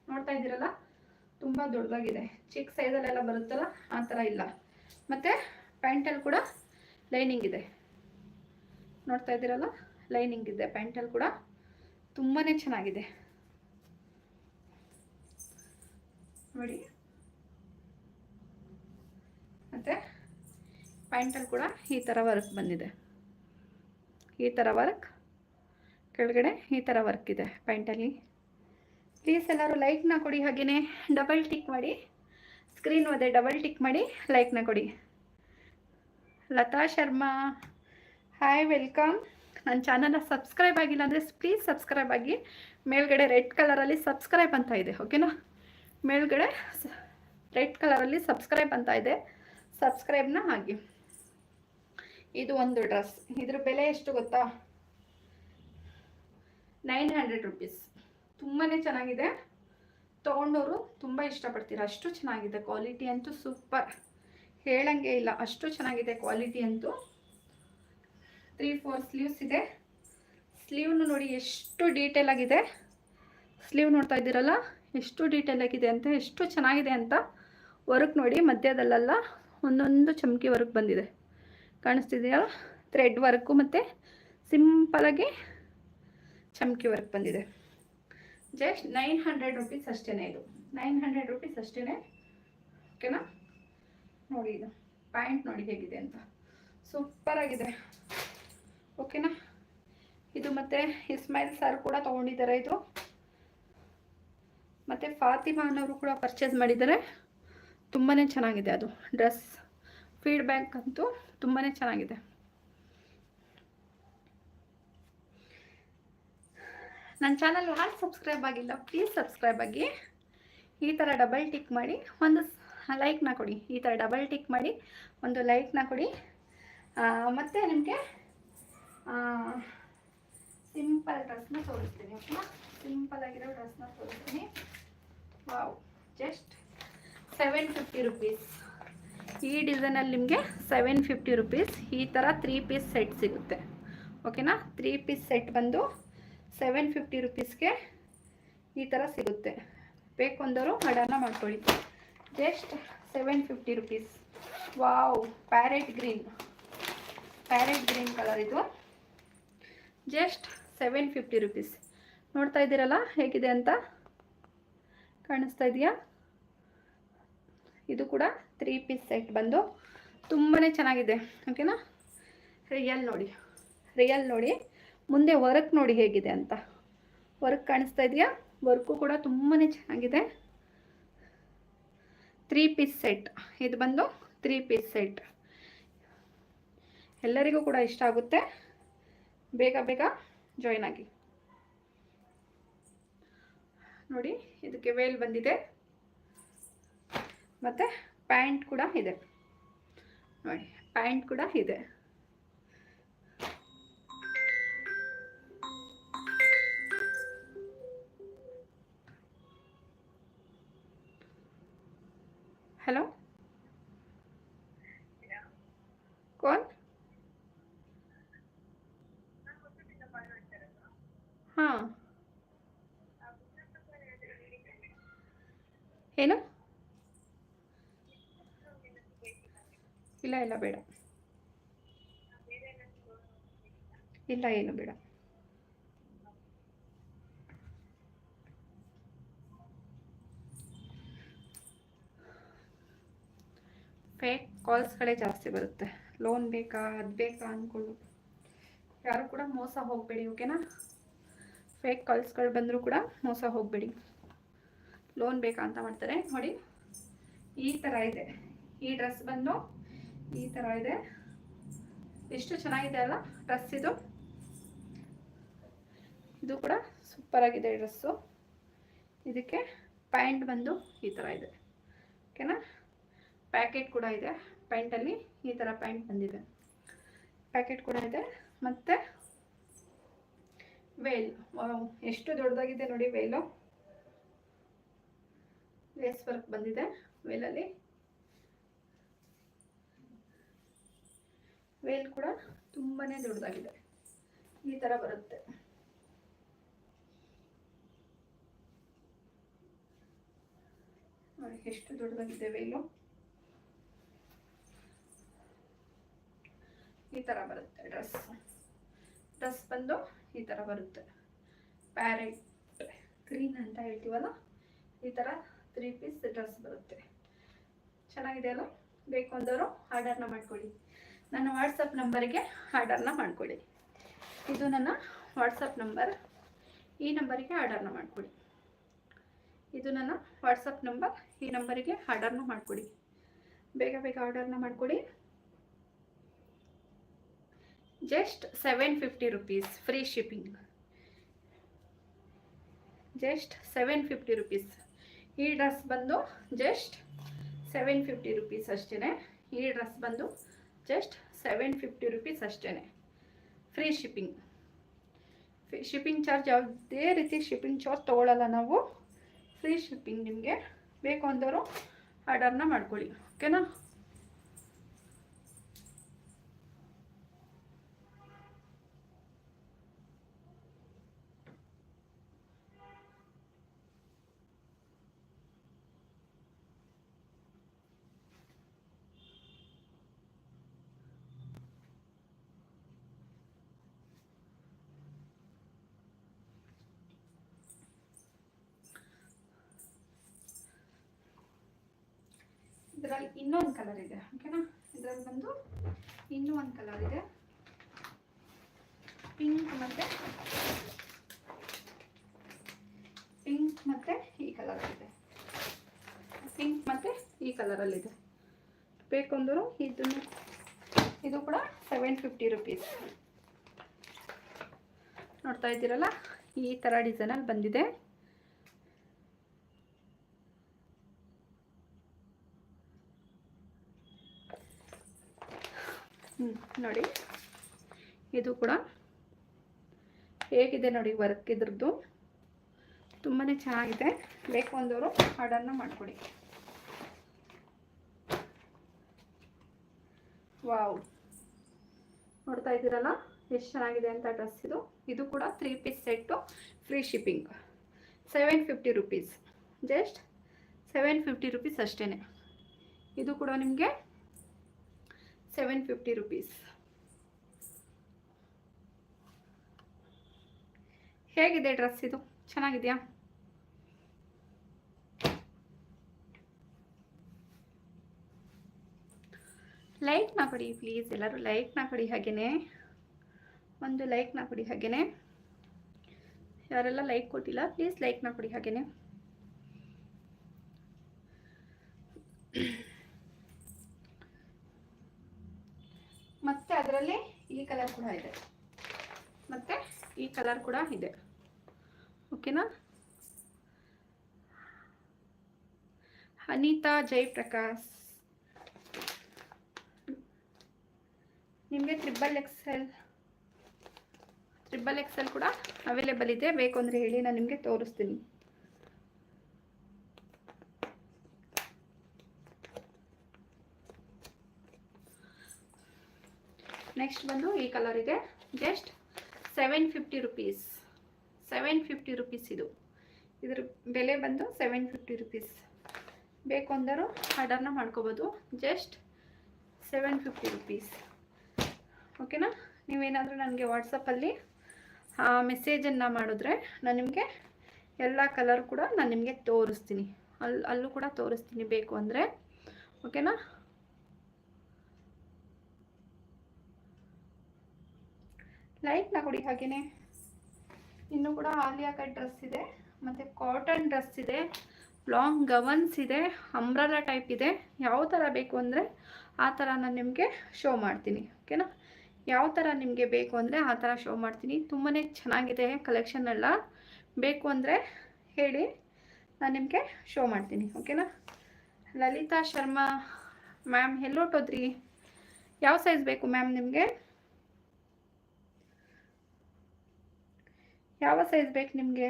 ನೋಡ್ತಾ ಇದ್ದೀರಲ್ಲ? ತುಂಬ ದೊಡ್ಡದಾಗಿದೆ. ಚಿಕ್ಕ ಸೈಜಲ್ಲೆಲ್ಲ ಬರುತ್ತಲ್ಲ, ಆ ಥರ ಇಲ್ಲ. ಮತ್ತು ಪ್ಯಾಂಟಲ್ಲಿ ಕೂಡ ಲೈನಿಂಗ್ ಇದೆ. ನೋಡ್ತಾ ಇದ್ದೀರಲ್ಲ? ಲೈನಿಂಗ್ ಇದೆ ಪ್ಯಾಂಟಲ್ಲಿ ಕೂಡ. ತುಂಬಾ ಚೆನ್ನಾಗಿದೆ. ನೋಡಿ. ಮತ್ತು ಪ್ಯಾಂಟಲ್ಲಿ ಕೂಡ ಈ ಥರ ವರ್ಕ್ ಬಂದಿದೆ. ಈ ಥರ ವರ್ಕ್, ಕೆಳಗಡೆ ಈ ಥರ ವರ್ಕ್ ಇದೆ ಪ್ಯಾಂಟಲ್ಲಿ. ಪ್ಲೀಸ್ ಎಲ್ಲರೂ ಲೈಕ್ನ ಕೊಡಿ ಹಾಗೆಯೇ ಡಬಲ್ ಟಿಕ್ ಮಾಡಿ ಸ್ಕ್ರೀನ್ ಒದೆ ಡಬಲ್ ಟಿಕ್ ಮಾಡಿ ಲೈಕ್ನ ಕೊಡಿ. ಲತಾ ಶರ್ಮಾ ಹಾಯ್ ವೆಲ್ಕಮ್ ನನ್ನ ಚಾನಲ್ನ ಸಬ್ಸ್ಕ್ರೈಬ್ ಆಗಿಲ್ಲ ಅಂದರೆ ಪ್ಲೀಸ್ ಸಬ್ಸ್ಕ್ರೈಬ್ ಆಗಿ. ಮೇಲ್ಗಡೆ ರೆಡ್ ಕಲರಲ್ಲಿ ಸಬ್ಸ್ಕ್ರೈಬ್ ಅಂತ ಇದೆ, ಓಕೆನಾ? ಮೇಲ್ಗಡೆ ರೆಡ್ ಕಲರಲ್ಲಿ ಸಬ್ಸ್ಕ್ರೈಬ್ ಅಂತ ಇದೆ. ಸಬ್ಸ್ಕ್ರೈಬ್ನ ಆಗಿ ಇದು ಒಂದು ಡ್ರೆಸ್. ಇದ್ರ ಬೆಲೆ ಎಷ್ಟು ಗೊತ್ತಾ? Nine hundred rupees. ತುಂಬಾ ಚೆನ್ನಾಗಿದೆ. ತೊಗೊಂಡವರು ತುಂಬ ಇಷ್ಟಪಡ್ತೀರಾ? ಅಷ್ಟು ಚೆನ್ನಾಗಿದೆ ಕ್ವಾಲಿಟಿ ಅಂತೂ ಸೂಪರ್. ಹೇಳಂಗೆ ಇಲ್ಲ. ಅಷ್ಟು ಚೆನ್ನಾಗಿದೆ ಕ್ವಾಲಿಟಿ ಅಂತೂ. ತ್ರೀ ಫೋರ್ ಸ್ಲೀವ್ಸ್ ಇದೆ. ಸ್ಲೀವ್ನು ನೋಡಿ ಎಷ್ಟು ಡೀಟೇಲ್ ಆಗಿದೆ. ಸ್ಲೀವ್ ನೋಡ್ತಾ ಇದ್ದೀರಲ್ಲ, ಎಷ್ಟು ಡೀಟೇಲ್ ಆಗಿದೆ ಅಂತ, ಎಷ್ಟು ಚೆನ್ನಾಗಿದೆ ಅಂತ ವರ್ಕ್ ನೋಡಿ ಮಧ್ಯದಲ್ಲೆಲ್ಲ ಒಂದೊಂದು ಚಮಕಿ ವರ್ಕ್ ಬಂದಿದೆ. ಕಾಣಿಸ್ತಿದೆಯಲ್ಲ ಥ್ರೆಡ್ ವರ್ಕು ಮತ್ತು ಸಿಂಪಲಾಗಿ ಚಮಕಿ ವರ್ಕ್ ಬಂದಿದೆ. ಜಸ್ಟ್ ನೈನ್ ಹಂಡ್ರೆಡ್ ರುಪೀಸ್ ಅಷ್ಟೇ ಇದು. ನೈನ್ ಹಂಡ್ರೆಡ್ ರುಪೀಸ್ ಅಷ್ಟೇ ಓಕೆನಾ ನೋಡಿ ಇದು. ಪ್ಯಾಂಟ್ ನೋಡಿ ಹೇಗಿದೆ ಅಂತ. ಸೂಪರ್ ಆಗಿದೆ. ಓಕೆನಾ? ಇದು ಮತ್ತೆ ಇಸ್ಮೈಲ್ ಸರ್ ಕೂಡ ತೊಗೊಂಡಿದ್ದಾರೆ ಇದು. ಮತ್ತು ಫಾತಿಮಾ ಅನ್ನೋರು ಕೂಡ ಪರ್ಚೇಸ್ ಮಾಡಿದ್ದಾರೆ. ತುಂಬಾ ಚೆನ್ನಾಗಿದೆ ಅದು. ಡ್ರೆಸ್ ಫೀಡ್ಬ್ಯಾಕ್ ಅಂತೂ ತುಂಬಾ ಚೆನ್ನಾಗಿದೆ. ನನ್ನ ಚಾನಲ್ ಯಾರು ಸಬ್ಸ್ಕ್ರೈಬ್ ಆಗಿಲ್ಲ ಪ್ಲೀಸ್ ಸಬ್ಸ್ಕ್ರೈಬ್ ಆಗಿ. ಈ ಥರ ಡಬಲ್ ಟಿಕ್ ಮಾಡಿ, ಒಂದು ಲೈಕ್ನ ಕೊಡಿ. ಈ ಥರ ಡಬಲ್ ಟಿಕ್ ಮಾಡಿ, ಒಂದು ಲೈಕ್ನ ಕೊಡಿ. ಮತ್ತು ನಿಮಗೆ ಸಿಂಪಲ್ ಡ್ರೆಸ್ನ ತೋರಿಸ್ತೀನಿ, ಓಕೆನಾ? ಸಿಂಪಲ್ ಆಗಿರೋ ಡ್ರೆಸ್ನ ತೋರಿಸ್ತೀನಿ. Wow just seven fifty rupees ಈ ಡಿಸೈನಲ್ಲಿ ನಿಮಗೆ ಸೆವೆನ್ ಫಿಫ್ಟಿ ರುಪೀಸ್ ಈ ಥರ ತ್ರೀ ಪೀಸ್ ಸೆಟ್ ಸಿಗುತ್ತೆ. ಓಕೆನಾ? ತ್ರೀ ಪೀಸ್ ಸೆಟ್ ಬಂದು ಸೆವೆನ್ ಫಿಫ್ಟಿ ರುಪೀಸ್ಗೆ ಈ ಥರ ಸಿಗುತ್ತೆ. ಬೇಕು ಅಂದವರು ಆರ್ಡರ್ನ ಮಾಡ್ಕೊಳ್ಳಿ. Just seven fifty rupees wow parrot green parrot green colour ಇದು. ಜಸ್ಟ್ ಸೆವೆನ್ ಫಿಫ್ಟಿ ರುಪೀಸ್ ನೋಡ್ತಾ ಇದ್ದೀರಲ್ಲ, ಹೇಗಿದೆ ಅಂತ? ಕಾಣಿಸ್ತಾ ಇದೆಯಾ? ಇದು ಕೂಡ ತ್ರೀ ಪೀಸ್ ಸೆಟ್ ಬಂದು ತುಂಬಾ ಚೆನ್ನಾಗಿದೆ. ಓಕೆನಾ ರಿಯಲ್ ನೋಡಿ. ರಿಯಲ್ ನೋಡಿ. ಮುಂದೆ ವರ್ಕ್ ನೋಡಿ ಹೇಗಿದೆ ಅಂತ. ವರ್ಕ್ ಕಾಣಿಸ್ತಾ ಇದೆಯಾ? ವರ್ಕು ಕೂಡ ತುಂಬಾ ಚೆನ್ನಾಗಿದೆ. ತ್ರೀ ಪೀಸ್ ಸೆಟ್ ಇದು ಬಂದು ತ್ರೀ ಪೀಸ್ ಸೆಟ್ ಎಲ್ಲರಿಗೂ ಕೂಡ ಇಷ್ಟ ಆಗುತ್ತೆ. ಬೇಗ ಬೇಗ ಜಾಯ್ನ್ ಆಗಿ. ನೋಡಿ, ಇದಕ್ಕೆ ವೇಲ್ ಬಂದಿದೆ. ಮತ್ತು ಪ್ಯಾಂಟ್ ಕೂಡ ಇದೆ. ನೋಡಿ ಪ್ಯಾಂಟ್ ಕೂಡ ಇದೆ. ಎಲ್ಲ ಬೇಡ. ಇಲ್ಲ, ಏನು ಬೇಡ. ಫೇಕ್ ಕಾಲ್ಸ್ಗಳೇ ಜಾಸ್ತಿ ಬರುತ್ತೆ. ಲೋನ್ ಬೇಕಾ, ಅದು ಬೇಕಾ ಅಂದ್ಕೊಂಡು ಯಾರು ಕೂಡ ಮೋಸ ಹೋಗಬೇಡಿ ಓಕೆನಾ ಫೇಕ್ ಕಾಲ್ಸ್ಗಳು ಬಂದರೂ ಕೂಡ ಮೋಸ ಹೋಗಬೇಡಿ. ಲೋನ್ ಬೇಕಾ ಅಂತ ಮಾಡ್ತಾರೆ. ನೋಡಿ, ಈ ಥರ ಇದೆ. ಈ ಡ್ರೆಸ್ ಬಂದು ಈ ಥರ ಇದೆ. ಎಷ್ಟು ಚೆನ್ನಾಗಿದೆ ಅಲ್ಲ ಡ್ರೆಸ್ ಇದು? ಇದು ಕೂಡ ಸೂಪರ್ ಆಗಿದೆ ಡ್ರೆಸ್ಸು ಇದಕ್ಕೆ ಪ್ಯಾಂಟ್ ಬಂದು ಈ ಥರ ಇದೆ. ಓಕೆನಾ ಪ್ಯಾಕೆಟ್ ಕೂಡ ಇದೆ. ಪ್ಯಾಂಟಲ್ಲಿ ಈ ಥರ ಪ್ಯಾಂಟ್ ಬಂದಿದೆ. ಪ್ಯಾಕೆಟ್ ಕೂಡ ಇದೆ. ಮತ್ತು ವೇಲ್ ಎಷ್ಟು ದೊಡ್ಡದಾಗಿದೆ ನೋಡಿ ವೇಲು ಲೇಸ್ ವರ್ಕ್ ಬಂದಿದೆ. ವೇಲಲ್ಲಿ ವೇಲ್ ಕೂಡ ತುಂಬಾ ದೊಡ್ಡದಾಗಿದೆ. ಈ ಥರ ಬರುತ್ತೆ. ಎಷ್ಟು ದೊಡ್ಡದಾಗಿದೆ ವೇಲು. ಈ ಥರ ಬರುತ್ತೆ ಡ್ರೆಸ್. ಡ್ರೆಸ್ ಬಂದು ಈ ಥರ ಬರುತ್ತೆ. ಪ್ಯಾರೆಟ್, ಗ್ರೀನ್ ಅಂತ ಹೇಳ್ತೀವಲ್ಲ, ಈ ಥರ ತ್ರೀ ಪೀಸ್ ಡ್ರೆಸ್ ಬರುತ್ತೆ. ಚೆನ್ನಾಗಿದೆ ಅಲ್ಲ ಬೇಕು ಅಂದವರು ಆರ್ಡರ್ನ ಮಾಡ್ಕೊಳ್ಳಿ. ನನ್ನ ವಾಟ್ಸಪ್ ನಂಬರಿಗೆ ಆರ್ಡರ್ನ ಮಾಡಿಕೊಳ್ಳಿ ಇದು ನನ್ನ ವಾಟ್ಸಪ್ ನಂಬರ್. ಈ ನಂಬರಿಗೆ ಆರ್ಡರ್ನ ಮಾಡಿಕೊಡಿ. ಇದು ನನ್ನ ವಾಟ್ಸಪ್ ನಂಬರ್. ಈ ನಂಬರಿಗೆ ಆರ್ಡರ್ನ ಮಾಡಿಕೊಡಿ. ಬೇಗ ಬೇಗ ಆರ್ಡರ್ನ ಮಾಡಿಕೊಡಿ. Just seven fifty rupees free shipping just seven fifty rupees ಈ ಡ್ರೆಸ್ ಬಂದು ಜಸ್ಟ್ ಸೆವೆನ್ ಫಿಫ್ಟಿ ರುಪೀಸ್ ಅಷ್ಟೇ ಈ ಡ್ರೆಸ್ ಬಂದು ಜಸ್ಟ್ ಸೆವೆನ್ ಫಿಫ್ಟಿ ರುಪೀಸ್ ಅಷ್ಟೇ ಫ್ರೀ ಶಿಪ್ಪಿಂಗ್ ಶಿಪ್ಪಿಂಗ್ ಚಾರ್ಜ್ ಯಾವುದೇ ರೀತಿ ಶಿಪ್ಪಿಂಗ್ ಚಾರ್ಜ್ ತೊಗೊಳ್ಳಲ್ಲ ನಾವು. ಫ್ರೀ ಶಿಪ್ಪಿಂಗ್ ನಿಮಗೆ ಬೇಕು ಅಂದವರು ಆರ್ಡರ್ನ ಮಾಡ್ಕೊಳ್ಳಿ. ಓಕೆನಾ ಇದರಲ್ಲಿ ಇನ್ನೊಂದು ಕಲರ್ ಇದೆ ಓಕೆನಾ ಇದರಲ್ಲಿ ಬಂದು ಇನ್ನೂ ಒಂದು ಕಲರ್ ಇದೆ. ಪಿಂಕ್ ಮತ್ತೆ ಪಿಂಕ್ ಮತ್ತೆ ಈ ಕಲರ್ ಇದೆ. ಪಿಂಕ್ ಮತ್ತೆ ಈ ಕಲರಲ್ಲಿದೆ ಬೇಕು ಅಂದರು ಇದನ್ನು, ಇದು ಕೂಡ ಸೆವೆನ್ ಫಿಫ್ಟಿ ರುಪೀಸ್ ನೋಡ್ತಾ ಇದ್ದೀರಲ್ಲ, ಈ ಥರ ಡಿಸೈನಲ್ಲಿ ಬಂದಿದೆ. ನೋಡಿ. ಇದು ಕೂಡ ಹೇಗಿದೆ ನೋಡಿ ವರ್ಕ್ ಇದ್ರದ್ದು. ತುಂಬಾ ಚೆನ್ನಾಗಿದೆ. ಬೇಕು ಅಂದವರು ಆರ್ಡರ್ನ ಮಾಡಿಕೊಡಿ. ವಾವ್. ನೋಡ್ತಾ ಇದ್ದೀರಲ್ಲ? ಎಷ್ಟು ಚೆನ್ನಾಗಿದೆ ಅಂತ ಡ್ರೆಸ್ ಇದು. ಇದು ಕೂಡ three piece set free shipping seven fifty rupees just seven fifty rupees ಅಷ್ಟೇ ಇದು ಕೂಡ ನಿಮಗೆ ಸೆವೆನ್ ಫಿಫ್ಟಿ ರುಪೀಸ್ ಹೇಗಿದೆ ಡ್ರೆಸ್ ಇದು? ಚೆನ್ನಾಗಿದೆಯಾ? ಲೈಕ್ನ ಕೊಡಿ ಪ್ಲೀಸ್ ಎಲ್ಲರೂ ಲೈಕ್ನ ಕೊಡಿ ಹಾಗೆಯೇ ಒಂದು ಲೈಕ್ನ ಕೊಡಿ ಹಾಗೆಯೇ ಯಾರೆಲ್ಲ ಲೈಕ್ ಕೊಟ್ಟಿಲ್ಲ ಪ್ಲೀಸ್ ಲೈಕ್ನ ಕೊಡಿ ಹಾಗೇನೆ. ಮತ್ತೆ ಅದರಲ್ಲಿ ಈ ಕಲರ್ ಕೂಡ ಇದೆ. ಮತ್ತೆ ಈ ಕಲರ್ ಕೂಡ ಇದೆ. ಓಕೆನಾ ಅನಿತಾ ಜಯಪ್ರಕಾಶ್ ನಿಮಗೆ ತ್ರಿಬಲ್ ಎಕ್ಸೆಲ್ ತ್ರಿಬಲ್ ಎಕ್ಸೆಲ್ ಕೂಡ ಅವೈಲೇಬಲ್ ಇದೆ. ಬೇಕು ಅಂದರೆ ಹೇಳಿ ನಾನು ನಿಮಗೆ ತೋರಿಸ್ತೀನಿ. ನೆಕ್ಸ್ಟ್ ಬಂದು ಈ ಕಲರ್ ಇದೆ. Just seven fifty rupees seven fifty rupees ಇದು. ಇದ್ರ ಬೆಲೆ ಬಂದು ಸೆವೆನ್ ಫಿಫ್ಟಿ ರುಪೀಸ್ ಬೇಕು ಅಂದರೂ ಆರ್ಡರ್ನ ಮಾಡ್ಕೋಬೋದು. ಜಸ್ಟ್ ಸೆವೆನ್ ಫಿಫ್ಟಿ ರುಪೀಸ್ ಓಕೆನಾ ನೀವೇನಾದರೂ ನನಗೆ ವಾಟ್ಸಪ್ಪಲ್ಲಿ ಮೆಸೇಜನ್ನು ಮಾಡಿದ್ರೆ ನಾನು ನಿಮಗೆ ಎಲ್ಲ ಕಲರ್ ಕೂಡ ನಾನು ನಿಮಗೆ ತೋರಿಸ್ತೀನಿ. ಅಲ್ಲಿ ಅಲ್ಲೂ ಕೂಡ ತೋರಿಸ್ತೀನಿ ಬೇಕು ಅಂದರೆ. ಓಕೆನಾ ಲೈಟ್ನ ಕೊಡಿ ಹಾಗೆಯೇ ಇನ್ನು ಕೂಡ ಆಲಿಯಾ ಕಟ್ ಡ್ರೆಸ್ ಇದೆ, ಮತ್ತು ಕಾಟನ್ ಡ್ರೆಸ್ ಇದೆ, ಲಾಂಗ್ ಗವನ್ಸ್ ಇದೆ, ಅಂಬ್ರಲಾ ಟೈಪ್ ಇದೆ. ಯಾವ ಥರ ಬೇಕು ಅಂದರೆ ಆ ಥರ ನಾನು ನಿಮಗೆ ಶೋ ಮಾಡ್ತೀನಿ, ಓಕೆನಾ? ಯಾವ ಥರ ನಿಮಗೆ ಬೇಕು ಅಂದರೆ ಆ ಥರ ಶೋ ಮಾಡ್ತೀನಿ. ತುಂಬಾ ಚೆನ್ನಾಗಿದೆ ಕಲೆಕ್ಷನ್ ಎಲ್ಲ. ಬೇಕು ಅಂದರೆ ಹೇಳಿ, ನಾನು ನಿಮಗೆ ಶೋ ಮಾಡ್ತೀನಿ, ಓಕೆನಾ? ಲಲಿತಾ ಶರ್ಮಾ ಮ್ಯಾಮ್ ಎಲ್ಲೋಟೋದ್ರಿ? ಯಾವ ಸೈಜ್ ಬೇಕು ಮ್ಯಾಮ್ ನಿಮಗೆ? ಯಾವ ಸೈಜ್ ಬೇಕು ನಿಮಗೆ?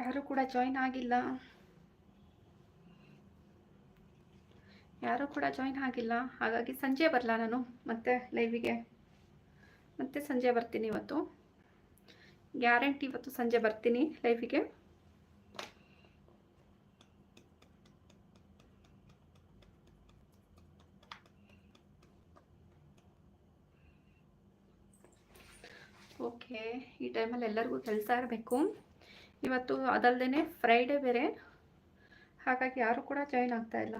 ಯಾರು ಕೂಡ ಜಾಯಿನ್ ಆಗಿಲ್ಲ. ಯಾರು ಕೂಡ ಜಾಯಿನ್ ಆಗಿಲ್ಲ. ಹಾಗಾಗಿ ಸಂಜೆ ಬರಲ್ಲ ನಾನು ಮತ್ತೆ ಲೈವಿಗೆ ಮತ್ತೆ ಸಂಜೆ ಬರ್ತೀನಿ ಇವತ್ತು. ಗ್ಯಾರಂಟಿ ಇವತ್ತು ಸಂಜೆ ಬರ್ತೀನಿ ಲೈಫಿಗೆ ಓಕೆ ಈ ಟೈಮಲ್ಲಿ ಎಲ್ಲರಿಗೂ ಕೆಲಸ ಇರಬೇಕು. ಇವತ್ತು ಅದಲ್ಲದೆ ಫ್ರೈಡೇ ಬೇರೆ. ಹಾಗಾಗಿ ಯಾರು ಕೂಡ ಜಾಯಿನ್ ಆಗ್ತಾ ಇಲ್ಲ.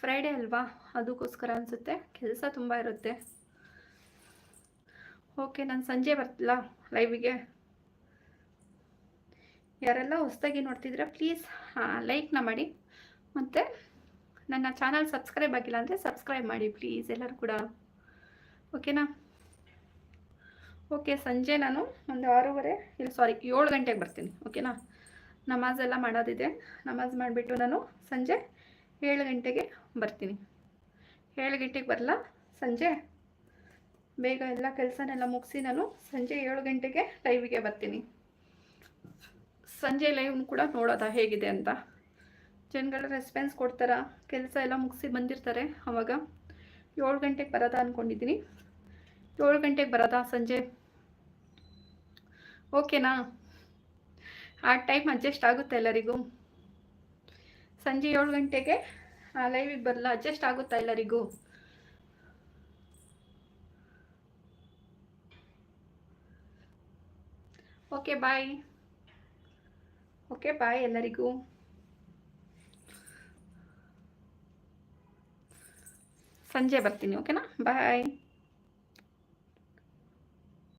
ಫ್ರೈಡೇ ಅಲ್ವಾ? ಅದಕ್ಕೋಸ್ಕರ ಅನಿಸುತ್ತೆ. ಕೆಲಸ ತುಂಬ ಇರುತ್ತೆ. ಓಕೆ, ನಾನು ಸಂಜೆ ಬರ್ತಿಲ್ಲ ಲೈವಿಗೆ ಯಾರೆಲ್ಲ ಹೊಸ್ದಾಗಿ ನೋಡ್ತಿದ್ರೆ ಪ್ಲೀಸ್ ಲೈಕ್ನ ಮಾಡಿ. ಮತ್ತು ನನ್ನ ಚಾನಲ್ ಸಬ್ಸ್ಕ್ರೈಬ್ ಆಗಿಲ್ಲ ಅಂದರೆ ಸಬ್ಸ್ಕ್ರೈಬ್ ಮಾಡಿ ಪ್ಲೀಸ್ ಎಲ್ಲರೂ ಕೂಡ. ಓಕೆನಾ ಓಕೆ ಸಂಜೆ ನಾನು ಒಂದು ಆರೂವರೆ, ಇಲ್ಲ ಸಾರಿ ಏಳು ಗಂಟೆಗೆ ಬರ್ತೀನಿ. ಓಕೆನಾ ನಮಾಜ್ ಎಲ್ಲ ಮಾಡೋದಿದೆ. ನಮಾಜ್ ಮಾಡಿಬಿಟ್ಟು ನಾನು ಸಂಜೆ ಏಳು ಗಂಟೆಗೆ ಬರ್ತೀನಿ. ಏಳು ಗಂಟೆಗೆ ಬರಲ್ಲ ಸಂಜೆ? ಬೇಗ ಎಲ್ಲ ಕೆಲಸನೆಲ್ಲ ಮುಗಿಸಿ ನಾನು ಸಂಜೆ ಏಳು ಗಂಟೆಗೆ ಲೈವಿಗೆ ಬರ್ತೀನಿ. ಸಂಜೆ ಲೈವ್ನು ಕೂಡ ನೋಡೋದ ಹೇಗಿದೆ ಅಂತ. ಜನಗಳ ರೆಸ್ಪಾನ್ಸ್ ಕೊಡ್ತಾರ? ಕೆಲಸ ಎಲ್ಲ ಮುಗಿಸಿ ಬಂದಿರ್ತಾರೆ ಅವಾಗ. ಏಳು ಗಂಟೆಗೆ ಬರೋದಾ ಅಂದ್ಕೊಂಡಿದ್ದೀನಿ ಏಳು ಗಂಟೆಗೆ ಬರೋದಾ ಸಂಜೆ? ಓಕೆನಾ ಆ ಟೈಮ್ ಅಡ್ಜಸ್ಟ್ ಆಗುತ್ತೆ ಎಲ್ಲರಿಗೂ. ಸಂಜೆ ಏಳು ಗಂಟೆಗೆ ಲೈವಿಗೆ ಬರಲ್ಲ ಅಡ್ಜಸ್ಟ್ ಆಗುತ್ತಾ ಎಲ್ಲರಿಗೂ? ಓಕೆ ಬಾಯ್ ಓಕೆ ಬಾಯ್ ಎಲ್ಲರಿಗೂ. ಸಂಜೆ ಬರ್ತೀನಿ ಓಕೆನಾ ಬಾಯ್